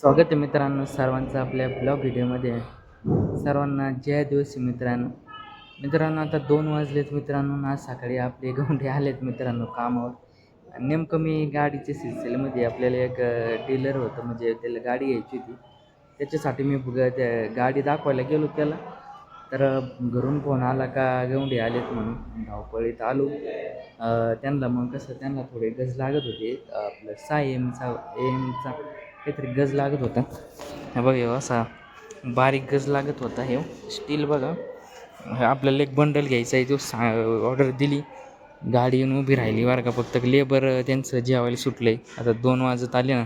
स्वागत आहे मित्रांनो सर्वांचं आपल्या ब्लॉग व्हिडिओमध्ये. सर्वांना जय दिवशी मित्रांनो. मित्रांनो आता दोन वाजलेत मित्रांनो आज सकाळी आपले गोंडे आलेत मित्रांनो कामावर. आणि नेमकं मी गाडीच्या सिलसिलेमध्ये आपल्याला एक डीलर होतं म्हणजे त्याला गाडी घ्यायची होती. त्याच्यासाठी मी त्या गाडी दाखवायला गेलो त्याला. तर घरून फोन आला का गवंडे आलेत म्हणून. धावपळीत आलो. त्यांना मग कसं त्यांना थोडे गज लागत होते. आपलं सा एमचा एमचा काहीतरी गज लागत होता. हे बघा हो असा बारीक गज लागत होता हे. स्टील बघा. आपल्याला एक बंडल घ्यायचा आहे तो सा ऑर्डर दिली. गाडी येऊन उभी राहिली बरं का. फक्त लेबर त्यांचं जेवायला सुटलं आहे आता दोन वाजत आले ना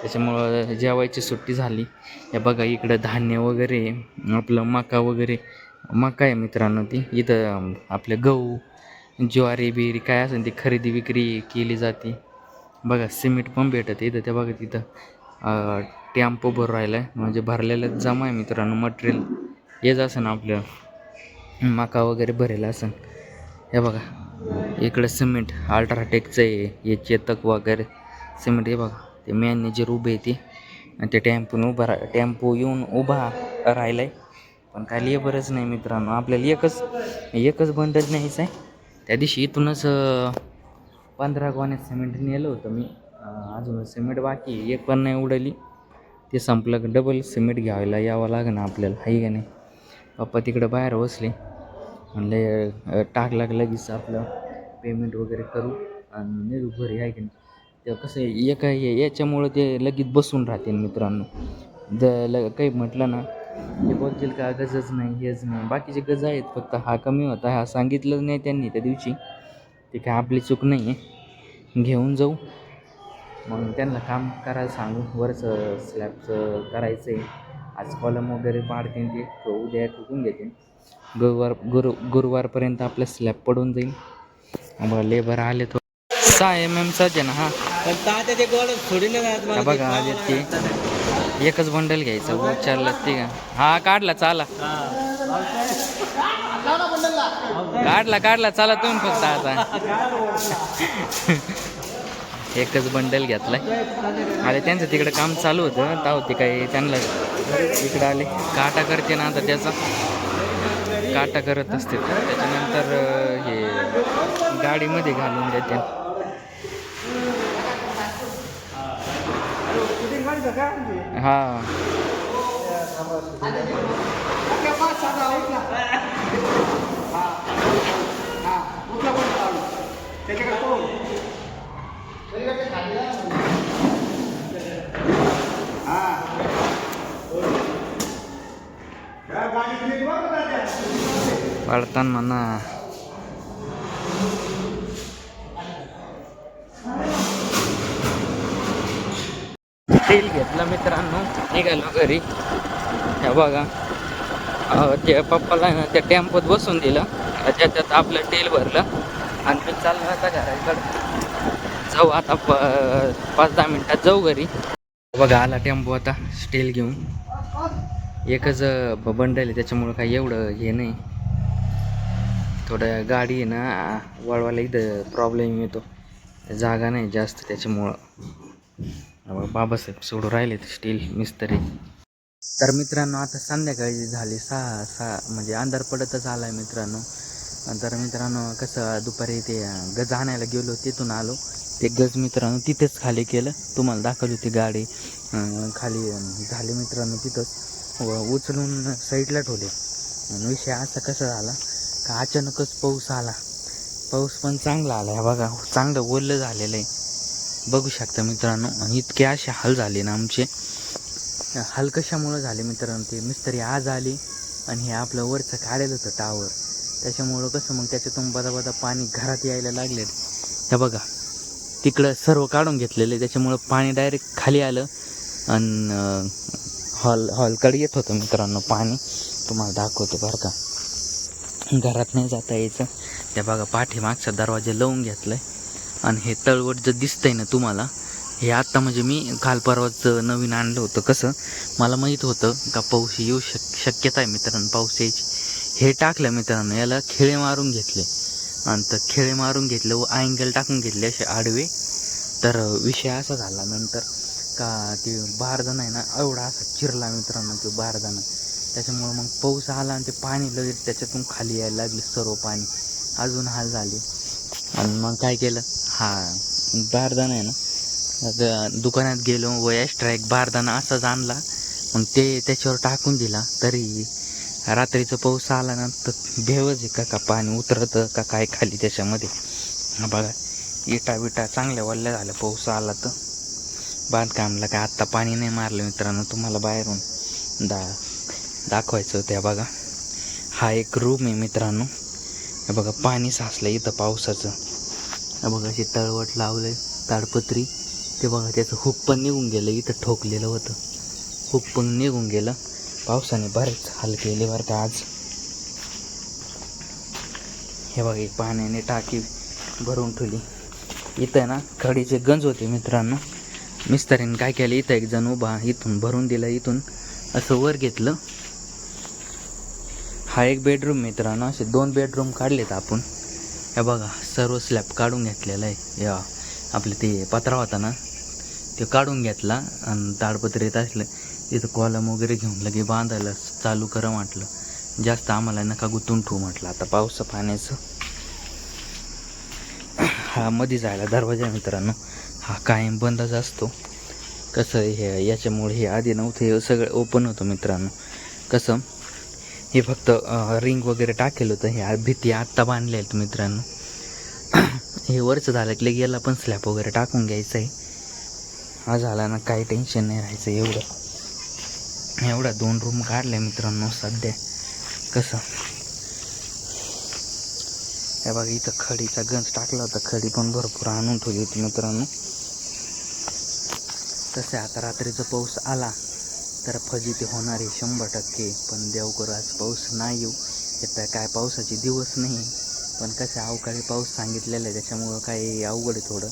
त्याच्यामुळं जेवायची सुट्टी झाली. हे बघा इकडं धान्य वगैरे आपलं मका वगैरे. मका आहे मित्रांनो ती. इथं आपलं गहू ज्वारी बिरी काय असेल ती खरेदी विक्री केली जाते. बघा सिमेंट पण भेटत इथं. त्या बघा तिथं. टॅम्पो भरून राहिला आहे म्हणजे भरलेलं जमा आहे मित्रांनो मटेरियल येत असं आपलं. मका वगैरे भरेल असं हे बघा इकडं सिमेंट अल्ट्राटेकचं आहे. हे चेतक वगैरे. सिमेंट हे बघा. ते मॅनेजर उभे आहे ते. आणि ते टॅम्पून उभा रा टॅम्पो येऊन उभा राहिला आहे पण काय लेबरच नाही मित्रांनो. आपल्याला एकच एकच बंडल न्यायचं आहे त्या दिवशी इथूनच पंधरा गोण्यात सिमेंट नेलं होतं मी. अजून सिमेंट बाकी आहे. एक पण नाही उडाली. ते संपलं का डबल सिमेंट घ्यायला यावं लागेल आपल्याला आहे का नाही? पप्पा तिकडं बाहेर बसले. म्हणले टाक टाकला का लगेच आपलं पेमेंट वगैरे करू आणि निघू घरी आहे की नाही? ते कसं आहे एका याच्यामुळं ते लगेच बसून राहतील मित्रांनो. द ल काही म्हटलं ना ते बोलतील का गजच नाही हेच नाही. बाकीचे गज आहेत फक्त हा कमी होता हा सांगितलंच नाही त्यांनी त्या दिवशी. ते काय आपली चूक नाही आहे घेऊन जाऊ. मग त्यांना काम करायला सांगू वरचं स्लॅबचं करायचं आहे आज कॉलम वगैरे पाडतील ते. तो उद्या ठोकून घेतील? गुरुवार गुरु गुरुवारपर्यंत आपला स्लॅब पडून जाईल. आम्हाला लेबर आले तो. सहा एम एमचाच आहे ना हा? बघा आले ते एकच बंडल घ्यायचं विचारलं ते का? हा काढला चाला. काढला काढला चला तुम्ही फक्त आता. एकच बंडल घेतलाय अरे त्यांचं तिकडं काम चालू होतं ताव ते काही त्यांना इकडं आले काटा करते ना आता त्याचा काटा करत असते त्याच्यानंतर हे गाडीमध्ये घालून देते हा पडताना म्हणा तेल घेतलं मित्रांनो निघालो घरी हे बघा ते पप्पाला त्या टेम्पोत बसून दिलं त्याच्यात आपलं तेल भरलं आणि मी चाललो आता घराकडं जाऊ आता प पाच दहा मिनटात जाऊ घरी बघा आला टेम्पो आता स्टील घेऊन एकच बंडल आहे त्याच्यामुळं काही एवढं हे नाही. थोडं गाडी आहे ना वळवायला इथं प्रॉब्लेम येतो. जागा नाही जास्त त्याच्यामुळं. बाबासाहेब सोडून राहिले स्टील मिस्त्री. तर मित्रांनो आता संध्याकाळी झाली सहा सहा म्हणजे अंधार पडतच आला आहे मित्रांनो. तर मित्रांनो कसं दुपारी ते गज आणायला गेलो तिथून आलो. ते गज मित्रांनो तिथेच खाली केलं. तुम्हाला दाखवली होती गाडी. खाली झाली मित्रांनो तिथंच. व उचलून साईडला ठेवले. आणि विषय असा कसा झाला का अचानकच पाऊस आला. पाऊस पण चांगला आला. आहे बघा चांगलं ओलं झालेलं आहे. बघू शकता मित्रांनो आणि इतके असे हाल झाले ना आमचे. हाल कशामुळं झाले मित्रांनो ते मिस्त्री आज आली आणि हे आपलं वरचं काढलेलं होतं टावर त्याच्यामुळं कसं मग त्याच्यातून बदा बदा पाणी घरात यायला लागले हे बघा तिकडं सर्व काढून घेतलेलं आहे. त्याच्यामुळं पाणी डायरेक्ट खाली आलं. आणि हॉल हॉलकडे येत होतं मित्रांनो पाणी. तुम्हाला दाखवतो बरं का. घरात नाही जाता यायचं. त्या बघा पाठीमागचा दरवाजा लावून घेतलाय. आणि हे तळवट जर दिसतंय ना तुम्हाला हे आत्ता म्हणजे मी काल परवाच नवीन आणलं होतं. कसं? मला माहीत होतं का पाऊस येऊ शक शक्यता आहे मित्रांनो पाऊस यायची. हे टाकलं मित्रांनो याला खिळे मारून घेतले. आणि तर खिळे मारून घेतले व अँगल टाकून घेतले असे आडवे. तर विषय असा झाला नंतर का ते बारदाना आहे ना एवढा असा चिरला मित्रांनो तो बारदाना त्याच्यामुळं मग पाऊस आला आणि ते पाणी लगेच त्याच्यातून खाली यायला लागले सर्व पाणी. अजून हाल झाले. आणि मग काय केलं? हा बारदाना आहे ना. दुकानात गेलो व एक्स्ट्रा एक बारदाना असाच आणला. मग ते त्याच्यावर टाकून दिला. तरी रात्रीचं पाऊस आला ना तर भेवच आहे का का पाणी उतरतं का काय खाली त्याच्यामध्ये. बघा इटा बिटा चांगल्या वल्ल्या झाल्या पाऊस आला तर. बांधकामला काय आत्ता पाणी नाही मारलं मित्रांनो तुम्हाला बाहेरून दा दाखवायचं होतं. बघा हा एक रूम आहे मित्रांनो. हे बघा पाणी साचलं इथं पावसाचं. हे बघा अशी तळवट लावलंय ताडपत्री. ते बघा त्याचं हुक पण निघून गेलं इथं ठोकलेलं होतं. हुक पण निघून गेलं. पावसाने बरेच हाल केले बरं का आज. हे बघा एक पाण्याने टाकी भरून ठेवली. इथं ना खडीचे गंज होते मित्रांनो. मिस्त्रीने काय केलं इथं एक जण उभा इथून भरून दिला इथून असं वर घेतलं. हा एक बेडरूम मित्रांनो असे दोन बेडरूम काढलेत आपण. हे बघा सर्व स्लॅब काढून घेतलेला आहे. या आपलं ते पत्रा होता ना ते काढून घेतला आणि ताडपत्रीत असलं तिथं कॉलम वगैरे घेऊन लगे बांधायला चालू करा म्हटलं. जास्त आम्हाला नका गुंतून ठेवू म्हटलं. आता पावसा पाण्याचं. हा मध्ये जायला दरवाजा आहे मित्रांनो. हा कायम बंदच असतो. कसं हे याच्यामुळे हे आधी नव्हतं हे सगळं ओपन होतं मित्रांनो. कसं हे फक्त रिंग वगैरे टाकेल होतं हे भीती आत्ता बांधले आहेत मित्रांनो. हे वरचं झालं की याला पण स्लॅब वगैरे टाकून घ्यायचं आहे. हा झाला ना काही टेन्शन नाही राहायचं एवढं. एवढा दोन रूम काढले मित्रांनो सध्या. कसं हे बघा इथं खडीचा गंज टाकला होता. खडी पण भरपूर आणून ठेवली होती मित्रांनो. तसे आता रात्रीचा पाऊस आला तर फजिती होणार आहे शंभर टक्के. पण देवकर आज पाऊस नाही येऊ. आता काय पावसाचे दिवस नाही. पण कसं अवकाळी पाऊस सांगितलेला आहे त्याच्यामुळं काही अवघड आहे थोडं.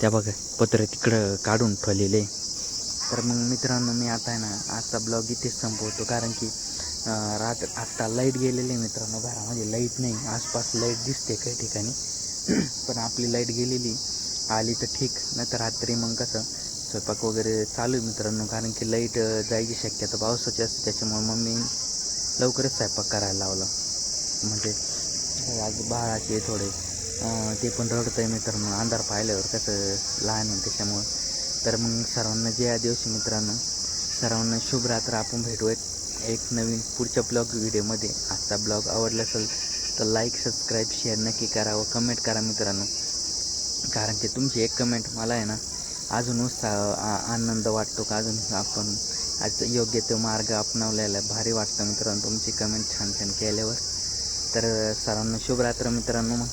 त्या बघा पत्र तिकडं काढून ठेवलेले. तर मग मित्रांनो मी आता आहे ना आजचा ब्लॉग इथेच संपवतो. कारण की रात्र आत्ता लाइट गेलेली आहे मित्रांनो घरामध्ये लाइट नाही आसपास लाइट दिसते काही ठिकाणी. पण आपली लाइट गेलेली आली तर ठीक नाही तर रात्री मग कसं स्वयंपाक वगैरे चालू आहे मित्रांनो. कारण की लाइट जायची शक्यता पावसाची असते त्याच्यामुळे मम्मी लवकरच स्वयंपाक करायला लावला. म्हणजे आज बाळाचे थोडे ते पण रडत आहे मित्रांनो. अंधार पाहिल्यावर कसं लहान आहे त्याच्यामुळं. तर मग सर्वांना जे या दिवशी मित्रांनो सर्वांना शुभ रात्र आपण भेटूयात. एक नवीन पुढच्या ब्लॉग व्हिडिओमध्ये आजचा ब्लॉग आवडला असेल तर लाईक सबस्क्राईब शेअर नक्की करा व कमेंट करा मित्रांनो. कारण की तुमची एक कमेंट मला आहे ना अजून उत्साह आ- आनंद वाटतो का अजून? आपण आज योग्य तो मार्ग अपनावलेला भारी वाटतं मित्रांनो तुमची कमेंट छान छान केल्यावर. तर सर्वांना शुभरात्र मित्रांनो मग.